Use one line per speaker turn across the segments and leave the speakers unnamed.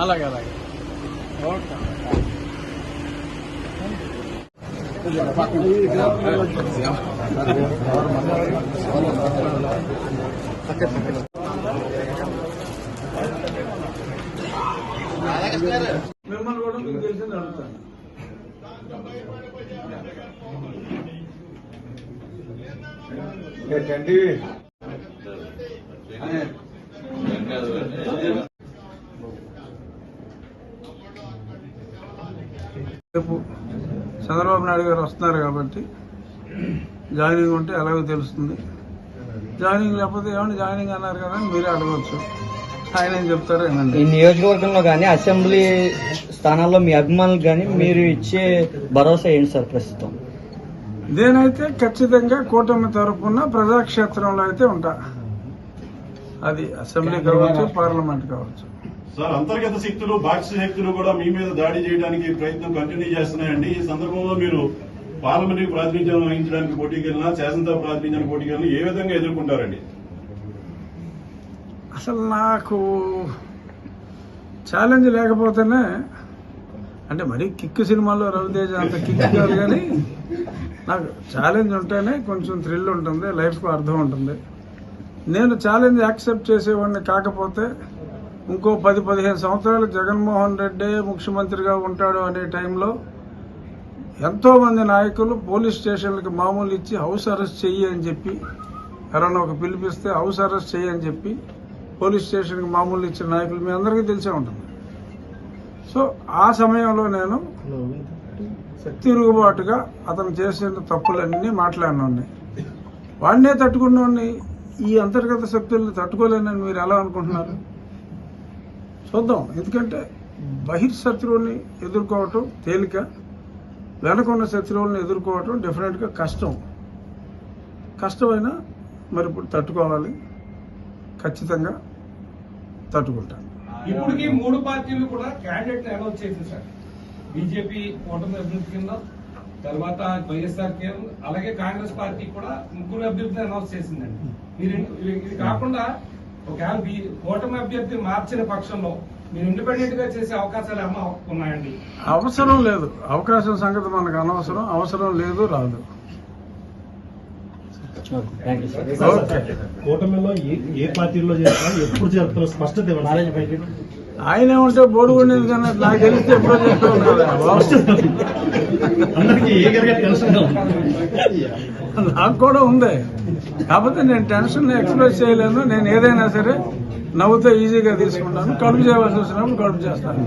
అలాగే అలాగే ఓకే మిమ్మల్ని కూడా మీకు తెలిసింది అడుగుతాను
ఏంటండి
చంద్రబాబు నాయుడు గారు వస్తున్నారు కాబట్టి జాయినింగ్ ఉంటే ఎలాగో తెలుస్తుంది. జాయినింగ్ లేకపోతే ఏమన్నా జాయినింగ్ అన్నారు కదా అని మీరే అడగవచ్చు. ఆయన ఏం చెప్తారో
ఈ నియోజకవర్గంలో కానీ అసెంబ్లీ స్థానాల్లో మీ అభిమానులు కానీ మీరు ఇచ్చే భరోసా ఏంటి సార్ ప్రస్తుతం?
నేనైతే ఖచ్చితంగా కూటమి తరపున ప్రజాక్షేత్రంలో అయితే ఉంటా. అది అసెంబ్లీ కావచ్చు పార్లమెంట్ కావచ్చు.
సార్ అంతర్గత శక్తులు బాహ్య శక్తులు కూడా మీ మీద దాడి చేయడానికి ప్రయత్నం కంటిన్యూ చేస్తున్నాయండి. ఈ సందర్భంలో మీరు పార్లమెంటరీ ప్రాతినిధ్యం వహించడానికి పోటీకి వెళ్ళినా శాసనసభ ప్రాతినిధ్యానికి పోటీకి వెళ్ళినా ఏ విధంగా ఎదుర్కొంటారండి?
అసలు నాకు ఛాలెంజ్ లేకపోతేనే అంటే మరీ కిక్ సినిమాలో రవితేజ అంత కిక్ కాదు కానీ నాకు ఛాలెంజ్ ఉంటేనే కొంచెం థ్రిల్ ఉంటుంది లైఫ్కు అర్థం ఉంటుంది. నేను ఛాలెంజ్ యాక్సెప్ట్ చేసేవాడిని కాకపోతే ఇంకో పది పదిహేను సంవత్సరాలు జగన్మోహన్ రెడ్డి ముఖ్యమంత్రిగా ఉంటాడు అనే టైంలో ఎంతో మంది నాయకులు పోలీస్ స్టేషన్లకు మామూలు ఇచ్చి హౌస్ అరెస్ట్ చెయ్యి అని చెప్పి ఎవరైనా ఒక పిలిపిస్తే హౌస్ అరెస్ట్ చెయ్యి అని చెప్పి పోలీస్ స్టేషన్కి మామూలు ఇచ్చిన నాయకులు మీ అందరికీ తెలిసే ఉంటుంది. సో ఆ సమయంలో నేను తిరుగుబాటుగా అతను చేసిన తప్పులన్నీ మాట్లాడినోడిని. వాడినే తట్టుకున్నోడిని ఈ అంతర్గత శక్తుల్ని తట్టుకోలేనని మీరు ఎలా అనుకుంటున్నారు? చూద్దాం. ఎందుకంటే బహిర్శత్రువుని ఎదుర్కోవటం తేలిక వెనకున్న శత్రువులను ఎదుర్కోవటం డెఫినెట్గా కష్టం. కష్టమైనా మరి ఇప్పుడు తట్టుకోవాలి. ఖచ్చితంగా తట్టుకుంటాను
ఇప్పటికీ మూడు పార్టీలు కూడా క్యాండిడేట్ అనౌన్స్ చేసింది సార్. బీజేపీ కూటమి అభ్యర్థి కింద తర్వాత వైఎస్ఆర్ కేంద్ర అలాగే కాంగ్రెస్ పార్టీ కూడా ముగ్గురు అభ్యర్థులు అనౌన్స్ చేసిందండి. మీరు ఇది కాకుండా ఒకవేళ బీ- కూటమి అభ్యర్థి మార్చిన పక్షంలో మీరు ఇండిపెండెంట్గా చేసే అవకాశాలు ఏమన్నా ఉన్నాయండి?
అవసరం లేదు. అవకాశం సంగతి మనకు అనవసరం. అవసరం లేదు రాదు.
కూటమిలో ఏ ఏ పార్టీలో చేస్తారో ఎప్పుడు చేస్తారో స్పష్టత ఇవ్వండి
ఆయన ఏమంటే బోడుగుండేది కానీ నాకు తెలిస్తే ఎప్పుడో చెప్పాను కదా
అందరికీ ఏగరగా టెన్షన్
నాకు కూడా ఉంది. కాకపోతే నేను టెన్షన్ ఎక్స్ప్రెస్ చేయలేను. నేను ఏదైనా సరే నవ్వుతో ఈజీగా తీసుకుంటాను. కడుపు చేయవలసి వచ్చినప్పుడు కడుపు చేస్తాను.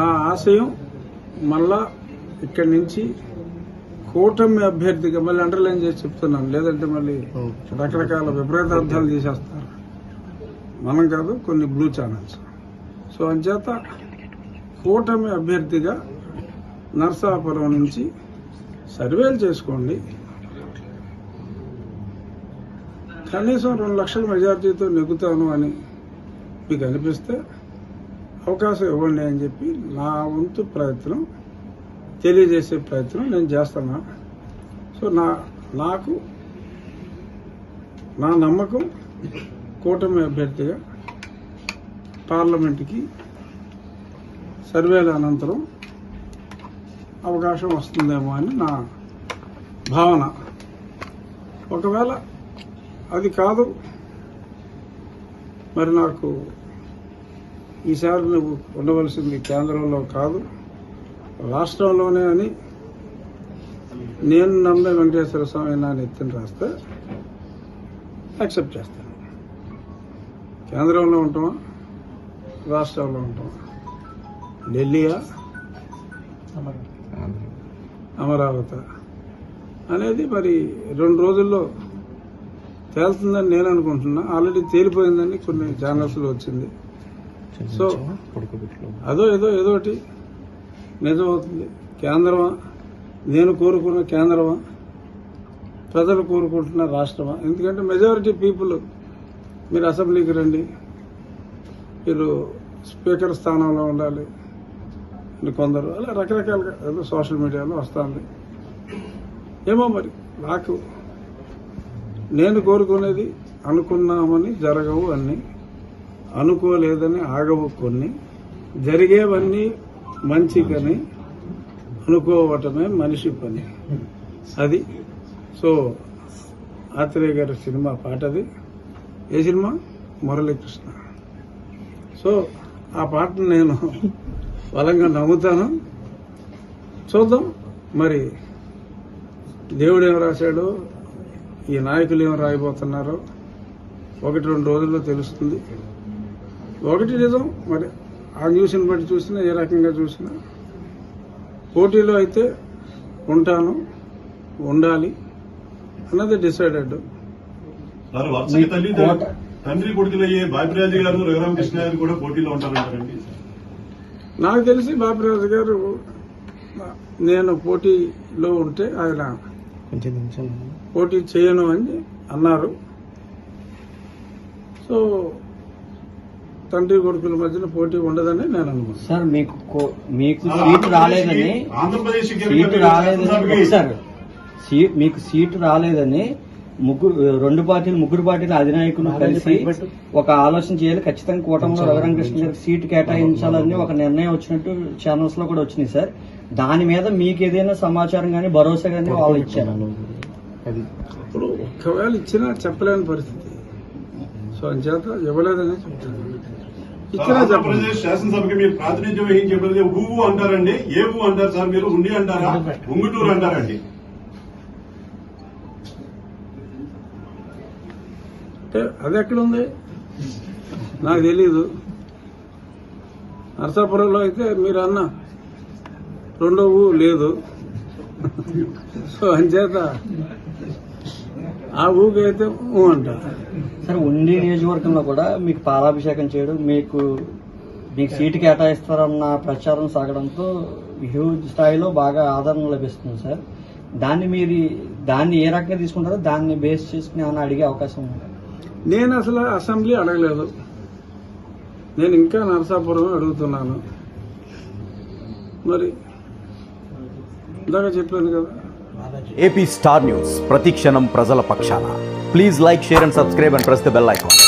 నా ఆశయం మళ్ళా ఇక్కడి నుంచి కూటమి అభ్యర్థిగా మళ్ళీ అండర్లైన్ చేసి చెప్తున్నాను. లేదంటే మళ్ళీ రకరకాల విపరీతార్థాలు తీసేస్తారు. మనం కాదు కొన్ని బ్లూ ఛానల్స్ సో అంచేత కూటమి అభ్యర్థిగా నర్సాపురం నుంచి సర్వేలు చేసుకోండి. కనీసం రెండు లక్షల మెజార్టీతో నెగ్గుతాను అని మీకు అనిపిస్తే అవకాశం ఇవ్వండి అని చెప్పి నా వంతు ప్రయత్నం తెలియజేసే ప్రయత్నం నేను చేస్తున్నా. సో నా నాకు నా నమ్మకం కూటమి అభ్యర్థిగా పార్లమెంట్కి సర్వేల అనంతరం అవకాశం వస్తుందేమో అని నా భావన. ఒకవేళ అది కాదు మరి నాకు ఈసారి నువ్వు ఉండవలసింది కేంద్రంలో కాదు రాష్ట్రంలోనే అని నేను నమ్మే వెంకటేశ్వర స్వామి నా ఎత్తిన రాస్తే యాక్సెప్ట్ చేస్తాను. కేంద్రంలో ఉంటామా? రాష్ట్రంలో ఉంటామా? ఢిల్లీయా? అమరావతి అనేది మరి రెండు రోజుల్లో తేలుతుందని నేను అనుకుంటున్నా. ఆల్రెడీ తేలిపోయిందని కొన్ని ఛానల్స్లో వచ్చింది. సో అదో ఏదో ఏదో ఒకటి నిజమవుతుంది. కేంద్రమా? నేను కోరుకున్న కేంద్రమా? ప్రజలు కోరుకుంటున్న రాష్ట్రమా? ఎందుకంటే మెజారిటీ పీపుల్ మీరు అసెంబ్లీకి రండి. మీరు స్పీకర్ స్థానంలో ఉండాలి. కొందరు అలా రకరకాలుగా ఏదో సోషల్ మీడియాలో వస్తుంది. ఏమో మరి నాకు నేను కోరుకునేది అనుకున్నామని జరగవు అన్నీ అనుకోలేదని ఆగవు కొన్ని జరిగేవన్నీ మంచికని అనుకోవటమే మనిషి పని. అది. సో ఆత్రేయ గారి సినిమా పాటది ఏ సినిమా? మురళీకృష్ణ. సో ఆ పాటను నేను బలంగా నమ్ముతాను. చూద్దాం. మరి దేవుడు ఏం రాశాడో? ఈ నాయకులు ఏం రాయబోతున్నారో? ఒకటి రెండు రోజుల్లో తెలుస్తుంది. ఒకటి నిజం మరి ఆ న్యూస్ని బట్టి చూసినా ఏ రకంగా చూసినా. పోటీలో అయితే ఉంటాను ఉండాలి అన్నది డిసైడెడ్.
తండ్రి కొడుకులు అయ్యే బాపిరాజు గారు రఘురామకృష్ణ గారు కూడా పోటీలో ఉంటారంటారండి.
నాకు తెలిసి బాపిరాజు గారు నేను పోటీలో ఉంటే ఆయన పోటీ చేయను అని అన్నారు. సో తండ్రి కొడుకుల మధ్యన పోటీ ఉండదని నేను అనుకుంటున్నాను.
సార్ మీకు కో- మీకు సీట్ రాలేదని
ఆంధ్రప్రదేశ్
సీట్ రాలేదని సీట్ మీకు సీట్ రాలేదని ముగ్గురు రెండు పార్టీలు ముగ్గురు పార్టీల అధినాయకులు కలిసి ఒక ఆలోచన చేయాలి. ఖచ్చితంగా కూటమిలో రఘురామకృష్ణ గారికి సీట్ కేటాయించాలని ఒక నిర్ణయం వచ్చినట్టు ఛానల్స్లో కూడా వచ్చినాయి సార్. దాని మీద మీకు ఏదైనా సమాచారం కానీ భరోసా కానీ వాళ్ళు ఇచ్చారు?
ఇప్పుడు ఒకవేళ ఇచ్చినా చెప్పలేని పరిస్థితి. సో అంచేత ఇవ్వలేదని చెప్తాను
ఆంధ్రప్రదేశ్ శాసనసభకి మీరు ప్రాతినిధ్యం వహించే ఊవు అంటారండి ఏ ఊ అంటారు సార్ మీరు ఉండి అంటారా? ఉంగుటూరు అంటారండి
అంటే అది ఎక్కడుంది? నాకు తెలీదు. నరసాపురంలో అయితే మీరు అన్న రెండో ఊ లేదు. సో అంచేత ఆ ఊకైతే ఊ అంట.
సార్ ఉండి నియోజకవర్గంలో కూడా మీకు పాలాభిషేకం చేయడం మీకు మీకు సీటు కేటాయిస్తారన్న ప్రచారం సాగడంతో హ్యూజ్ స్థాయిలో బాగా ఆదరణ లభిస్తుంది సార్. దాన్ని మీరు దాన్ని ఏ రకంగా తీసుకుంటారో దాన్ని బేస్ చేసుకుని ఏమైనా అడిగే అవకాశం ఉంటుంది
నేను అసలు అసెంబ్లీ అడగలేదు. నేను ఇంకా నరసాపురం అడుగుతున్నాను. మరి ఇందాక చెప్పాను కదా.
ఏపీ స్టార్ న్యూస్ ప్రతిక్షణం ప్రజల పక్షాన. Please like share and subscribe and press the bell icon.